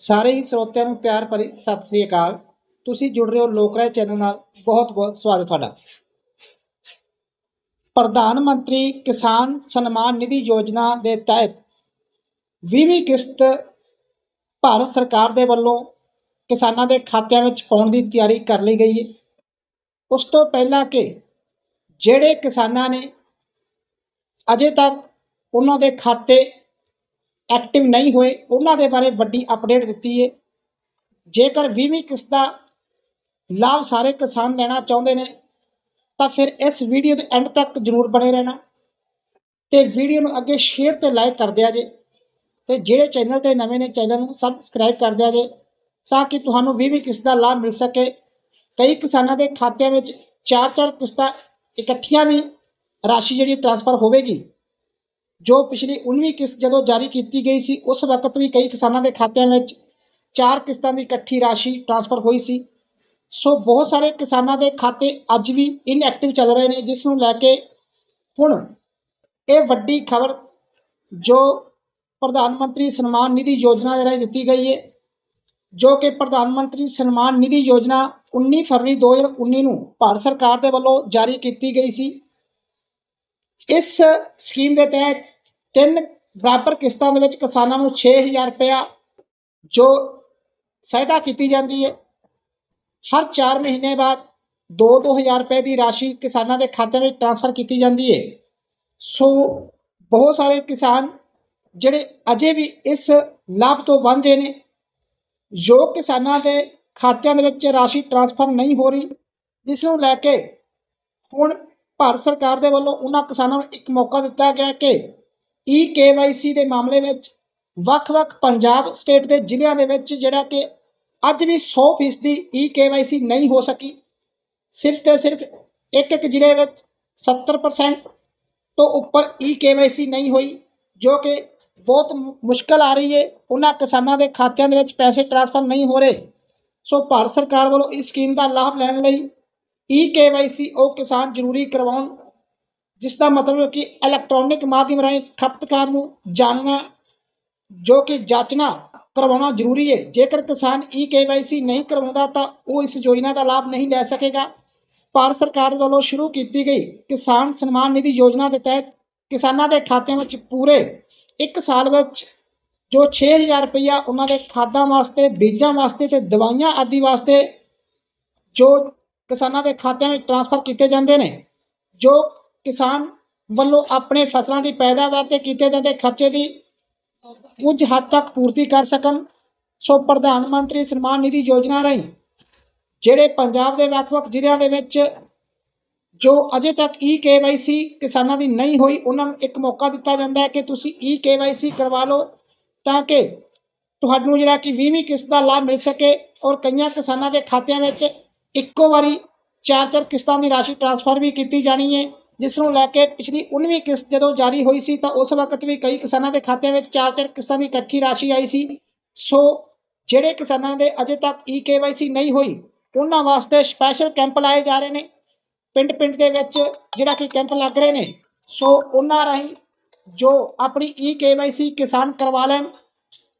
ਸਾਰੇ ਹੀ ਸਰੋਤਿਆਂ ਨੂੰ ਪਿਆਰ ਭਰੀ ਸਤਿ ਸ੍ਰੀ ਅਕਾਲ। ਤੁਸੀਂ ਜੁੜ ਰਹੇ ਹੋ ਲੋਕ ਰਾਏ ਚੈਨਲ ਨਾਲ। ਬਹੁਤ ਬਹੁਤ ਸਵਾਗਤ ਤੁਹਾਡਾ। ਪ੍ਰਧਾਨ ਮੰਤਰੀ ਕਿਸਾਨ ਸਨਮਾਨ ਨਿਧੀ ਯੋਜਨਾ ਦੇ ਤਹਿਤ 20ਵੀਂ ਕਿਸ਼ਤ ਭਾਰਤ ਸਰਕਾਰ ਦੇ ਵੱਲੋਂ ਕਿਸਾਨਾਂ ਦੇ ਖਾਤਿਆਂ ਵਿੱਚ ਪਾਉਣ ਦੀ ਤਿਆਰੀ ਕਰ ਲਈ ਗਈ ਹੈ। ਉਸ ਤੋਂ ਪਹਿਲਾਂ ਕਿ ਜਿਹੜੇ ਕਿਸਾਨਾਂ ਨੇ ਅਜੇ ਤੱਕ ਉਹਨਾਂ ਦੇ ਖਾਤੇ ਐਕਟਿਵ ਨਹੀਂ ਹੋਏ, ਉਹਨਾਂ ਦੇ ਬਾਰੇ ਵੱਡੀ ਅਪਡੇਟ ਦਿੱਤੀ ਹੈ ਜੇਕਰ 20ਵੀਂ ਕਿਸ਼ਤ ਦਾ ਲਾਭ ਸਾਰੇ ਕਿਸਾਨ ਲੈਣਾ ਚਾਹੁੰਦੇ ਨੇ, ਤਾਂ ਫਿਰ ਇਸ ਵੀਡੀਓ ਦੇ ਐਂਡ ਤੱਕ ਜ਼ਰੂਰ ਬਣੇ ਰਹਿਣਾ। ਤੇ ਵੀਡੀਓ ਨੂੰ ਅੱਗੇ ਸ਼ੇਅਰ ਤੇ ਲਾਈਕ ਕਰ ਦਿਆ ਜੇ। ਤੇ ਜਿਹੜੇ ਚੈਨਲ ਤੇ ਨਵੇਂ ਨੇ ਚੈਨਲ ਨੂੰ ਸਬਸਕ੍ਰਾਈਬ ਕਰ ਦਿਆ ਜੇ, ਤਾਂ ਕਿ ਤੁਹਾਨੂੰ 20ਵੀਂ ਕਿਸ਼ਤ ਦਾ ਲਾਭ ਮਿਲ ਸਕੇ। ਕਈ ਕਿਸਾਨਾਂ ਦੇ ਖਾਤਿਆਂ ਵਿੱਚ ਚਾਰ ਚਾਰ ਕਿਸ਼ਤਾਂ ਇਕੱਠੀਆਂ ਵੀ ਰਾਸ਼ੀ ਜਿਹੜੀ ਟ੍ਰਾਂਸਫਰ ਹੋਵੇਗੀ। ਜੋ ਪਿਛਲੀ 19ਵੀਂ ਕਿਸ਼ਤ ਜਦੋਂ ਜਾਰੀ ਕੀਤੀ ਗਈ ਸੀ, ਉਸ ਵਕਤ ਵੀ ਕਈ ਕਿਸਾਨਾਂ ਦੇ ਖਾਤਿਆਂ ਵਿੱਚ ਚਾਰ ਕਿਸ਼ਤਾਂ ਦੀ ਇਕੱਠੀ ਰਾਸ਼ੀ ਟ੍ਰਾਂਸਫਰ ਹੋਈ ਸੀ। ਸੋ ਬਹੁਤ ਸਾਰੇ ਕਿਸਾਨਾਂ ਦੇ ਖਾਤੇ ਅੱਜ ਵੀ ਇਨਐਕਟਿਵ ਚੱਲ ਰਹੇ ਨੇ, ਜਿਸ ਨੂੰ ਲੈ ਕੇ ਹੁਣ ਇਹ ਵੱਡੀ ਖਬਰ ਜੋ ਪ੍ਰਧਾਨ ਮੰਤਰੀ ਸਨਮਾਨ ਨਿਧੀ ਯੋਜਨਾ ਦੇ ਰਾਹੀਂ ਦਿੱਤੀ ਗਈ ਹੈ ਜੋ ਕਿ ਪ੍ਰਧਾਨ ਮੰਤਰੀ ਸਨਮਾਨ ਨਿਧੀ ਯੋਜਨਾ 19 ਫਰਵਰੀ 2019 ਨੂੰ ਭਾਰਤ ਸਰਕਾਰ ਦੇ ਵੱਲੋਂ ਜਾਰੀ ਕੀਤੀ ਗਈ ਸੀ। ਇਸ ਸਕੀਮ ਦੇ ਤਹਿਤ ਤਿੰਨ ਬਰਾਬਰ ਕਿਸ਼ਤਾਂ ਦੇ ਵਿੱਚ ਕਿਸਾਨਾਂ ਨੂੰ 6000 ਰੁਪਇਆ ਜੋ ਸਹਾਇਤਾ ਕੀਤੀ ਜਾਂਦੀ ਹੈ। ਹਰ 4 ਮਹੀਨੇ ਬਾਅਦ 2-2000 ਰੁਪਏ ਦੀ ਰਾਸ਼ੀ ਕਿਸਾਨਾਂ ਦੇ ਖਾਤੇ ਵਿੱਚ ਟ੍ਰਾਂਸਫਰ ਕੀਤੀ ਜਾਂਦੀ ਹੈ। ਸੋ ਬਹੁਤ ਸਾਰੇ ਕਿਸਾਨ ਜਿਹੜੇ ਅਜੇ ਵੀ ਇਸ ਲਾਭ ਤੋਂ ਵਾਂਝੇ ਨੇ, ਜੋ ਕਿਸਾਨਾਂ ਦੇ ਖਾਤਿਆਂ ਦੇ ਵਿੱਚ ਰਾਸ਼ੀ ਟ੍ਰਾਂਸਫਰ ਨਹੀਂ ਹੋ ਰਹੀ, ਜਿਸ ਨੂੰ ਲੈ ਕੇ ਹੁਣ ਭਾਰਤ ਸਰਕਾਰ ਦੇ ਵੱਲੋਂ ਉਹਨਾਂ ਕਿਸਾਨਾਂ ਨੂੰ ਇੱਕ ਮੌਕਾ ਦਿੱਤਾ ਗਿਆ ਕਿ ਈ ਕੇਵਾਈਸੀ ਦੇ ਮਾਮਲੇ ਵਿੱਚ ਵੱਖ-ਵੱਖ ਪੰਜਾਬ ਸਟੇਟ ਦੇ ਜ਼ਿਲ੍ਹਿਆਂ ਦੇ ਵਿੱਚ ਜਿਹੜਾ ਕਿ ਅੱਜ ਵੀ 100% ਦੀ ਈ ਕੇਵਾਈਸੀ ਨਹੀਂ ਹੋ ਸਕੀ। ਸਿਰਫ ਤੇ ਸਿਰਫ ਇੱਕ ਇੱਕ ਜ਼ਿਲ੍ਹੇ ਵਿੱਚ 70% ਤੋਂ ਉੱਪਰ ਈ ਕੇਵਾਈਸੀ ਨਹੀਂ ਹੋਈ, ਜੋ ਕਿ ਬਹੁਤ ਮੁ- ਮੁਸ਼ਕਲ ਆ ਰਹੀ ਹੈ ਉਹਨਾਂ ਕਿਸਾਨਾਂ ਦੇ ਖਾਤਿਆਂ ਦੇ ਵਿੱਚ ਪੈਸੇ ਟ੍ਰਾਂਸਫਰ ਨਹੀਂ ਹੋ ਰਹੇ। ਸੋ ਭਾਰਤ ਸਰਕਾਰ ਵੱਲੋਂ ਇਸ ਸਕੀਮ ਦਾ ਲਾਭ ਲੈਣ ਲਈ ਈ ਕੇਵਾਈਸੀ ਉਹ ਕਿਸਾਨ ਜ਼ਰੂਰੀ ਕਰਵਾਉਣ ਜਿਸ ਦਾ ਮਤਲਬ ਕਿ ਇਲੈਕਟ੍ਰੋਨਿਕ ਮਾਧਿਅਮ ਰਾਹੀਂ ਖਪਤਕਾਰ ਨੂੰ ਜਾਣਨਾ, ਜੋ ਕਿ ਜਾਂਚਣਾ ਕਰਵਾਉਣਾ ਜ਼ਰੂਰੀ ਹੈ। ਜੇਕਰ ਕਿਸਾਨ ਈ ਕੇਵਾਈਸੀ ਨਹੀਂ ਕਰਵਾਉਂਦਾ, ਤਾਂ ਉਹ ਇਸ ਯੋਜਨਾ ਦਾ ਲਾਭ ਨਹੀਂ ਲੈ ਸਕੇਗਾ। ਭਾਰਤ ਸਰਕਾਰ ਵੱਲੋਂ ਸ਼ੁਰੂ ਕੀਤੀ ਗਈ ਕਿਸਾਨ ਸਨਮਾਨ ਨਿਧੀ ਯੋਜਨਾ ਦੇ ਤਹਿਤ ਕਿਸਾਨਾਂ ਦੇ ਖਾਤਿਆਂ ਵਿੱਚ ਪੂਰੇ 1 ਸਾਲ ਵਿੱਚ ਜੋ 6000 ਰੁਪਇਆ ਉਹਨਾਂ ਦੇ ਖਾਦਾਂ ਵਾਸਤੇ, ਬੀਜਾਂ ਵਾਸਤੇ ਤੇ ਦਵਾਈਆਂ ਆਦਿ ਵਾਸਤੇ ਜੋ ਕਿਸਾਨਾਂ ਦੇ ਖਾਤਿਆਂ ਵਿੱਚ ਟ੍ਰਾਂਸਫਰ ਕੀਤੇ ਜਾਂਦੇ ਨੇ, ਜੋ ਕਿਸਾਨ ਵੱਲੋਂ ਆਪਣੇ ਫਸਲਾਂ ਦੀ ਪੈਦਾਵਾਰ ਤੇ ਕੀਤੇ ਜਾਂਦੇ ਖਰਚੇ ਦੀ ਕੁਝ ਹੱਦ ਤੱਕ ਪੂਰਤੀ ਕਰ ਸਕਣ, ਸੋ ਪ੍ਰਧਾਨ ਮੰਤਰੀ ਸਨਮਾਨ ਨਿਧੀ ਯੋਜਨਾ ਰਾਹੀਂ ਜਿਹੜੇ ਪੰਜਾਬ ਦੇ ਵੱਖ-ਵੱਖ ਜ਼ਿਲ੍ਹਿਆਂ ਦੇ ਵਿੱਚ ਜੋ ਅਜੇ ਤੱਕ ਈ ਕੇਵਾਈਸੀ ਕਿਸਾਨਾਂ ਦੀ ਨਹੀਂ ਹੋਈ, ਉਹਨਾਂ ਨੂੰ ਇੱਕ ਮੌਕਾ ਦਿੱਤਾ ਜਾਂਦਾ ਹੈ ਕਿ ਤੁਸੀਂ ਈ ਕੇਵਾਈਸੀ ਕਰਵਾ ਲਓ ਤਾਂ ਕਿ ਤੁਹਾਨੂੰ ਜਿਹੜਾ ਕਿ 20ਵੀਂ ਕਿਸ਼ਤ ਦਾ ਲਾਭ ਮਿਲ ਸਕੇ ਔਰ ਕਈਆਂ ਕਿਸਾਨਾਂ ਦੇ ਖਾਤਿਆਂ ਵਿੱਚ ਇੱਕੋ ਵਾਰੀ ਚਾਰ ਚਾਰ ਕਿਸ਼ਤਾਂ ਦੀ ਰਾਸ਼ੀ ਟ੍ਰਾਂਸਫਰ ਵੀ ਕੀਤੀ ਜਾਣੀ ਹੈ। ਜਿਸ ਨੂੰ ਲੈ ਕੇ ਪਿਛਲੀ 19ਵੀਂ ਕਿਸ਼ਤ ਜਦੋਂ ਜਾਰੀ ਹੋਈ ਸੀ ਤਾਂ ਉਸ ਵਕਤ ਵੀ ਕਈ ਕਿਸਾਨਾਂ ਦੇ ਖਾਤਿਆਂ ਵਿੱਚ ਚਾਰ ਚਾਰ ਕਿਸ਼ਤਾਂ ਦੀ ਇਕੱਠੀ ਰਾਸ਼ੀ ਆਈ ਸੀ। ਸੋ ਜਿਹੜੇ ਕਿਸਾਨਾਂ ਦੇ ਅਜੇ ਤੱਕ ਈ ਕੇਵਾਈਸੀ ਨਹੀਂ ਹੋਈ, ਉਹਨਾਂ ਵਾਸਤੇ ਸਪੈਸ਼ਲ ਕੈਂਪ ਲਾਏ ਜਾ ਰਹੇ ਨੇ। ਪਿੰਡ ਪਿੰਡ ਦੇ ਵਿੱਚ ਜਿਹੜਾ ਕਿ ਕੈਂਪ ਲੱਗ ਰਹੇ ਨੇ, ਸੋ ਉਹਨਾਂ ਰਾਹੀਂ ਜੋ ਆਪਣੀ ਈ ਕੇਵਾਈਸੀ ਕਿਸਾਨ ਕਰਵਾ ਲੈਣ,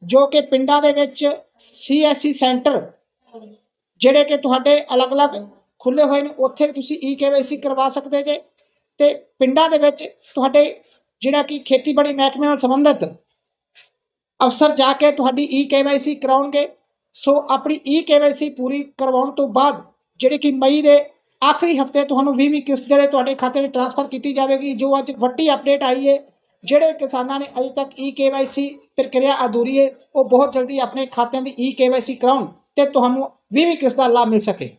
ਜੋ ਕਿ ਪਿੰਡਾਂ ਦੇ ਵਿੱਚ ਸੀਐਸਸੀ ਸੈਂਟਰ ਜਿਹੜੇ ਕਿ ਤੁਹਾਡੇ ਅਲੱਗ-ਅਲੱਗ ਖੁੱਲੇ ਹੋਏ ਨੇ, ਉੱਥੇ ਵੀ ਤੁਸੀਂ ਈ ਕੇਵਾਈਸੀ ਕਰਵਾ ਸਕਦੇ ਜੇ। ਤੇ ਪਿੰਡਾਂ ਦੇ ਵਿੱਚ ਤੁਹਾਡੇ ਜਿਹੜਾ ਕਿ ਖੇਤੀਬਾੜੀ ਮਹਿਕਮੇ ਨਾਲ ਸੰਬੰਧਿਤ ਅਫਸਰ ਜਾ ਕੇ ਤੁਹਾਡੀ ਈ ਕੇਵਾਈਸੀ ਕਰਾਉਣਗੇ। ਸੋ ਆਪਣੀ ਈ ਕੇਵਾਈਸੀ ਪੂਰੀ ਕਰਵਾਉਣ ਤੋਂ ਬਾਅਦ ਜਿਹੜੇ ਕਿ ਮਈ ਦੇ ਆਖਰੀ ਹਫ਼ਤੇ ਤੁਹਾਨੂੰ 20ਵੀਂ ਕਿਸ਼ਤ ਜਿਹੜੇ ਤੁਹਾਡੇ ਖਾਤੇ ਵਿੱਚ ਟ੍ਰਾਂਸਫਰ ਕੀਤੀ ਜਾਵੇਗੀ, ਜੋ ਅੱਜ ਵੱਡੀ ਅਪਡੇਟ ਆਈ ਹੈ ਜਿਹੜੇ ਕਿਸਾਨਾਂ ਨੇ ਅਜੇ ਤੱਕ ਈ ਕੇਵਾਈਸੀ ਪ੍ਰਕਿਰਿਆ ਅਧੂਰੀ ਹੈ ਉਹ ਬਹੁਤ ਜਲਦੀ ਆਪਣੇ ਖਾਤਿਆਂ ਦੀ ਈ ਕੇਵਾਈਸੀ ਕਰਾਉਣ ਤੇ ਤੁਹਾਨੂੰ 20ਵੀਂ ਕਿਸ਼ਤ ਦਾ ਲਾਭ ਮਿਲ ਸਕੇ।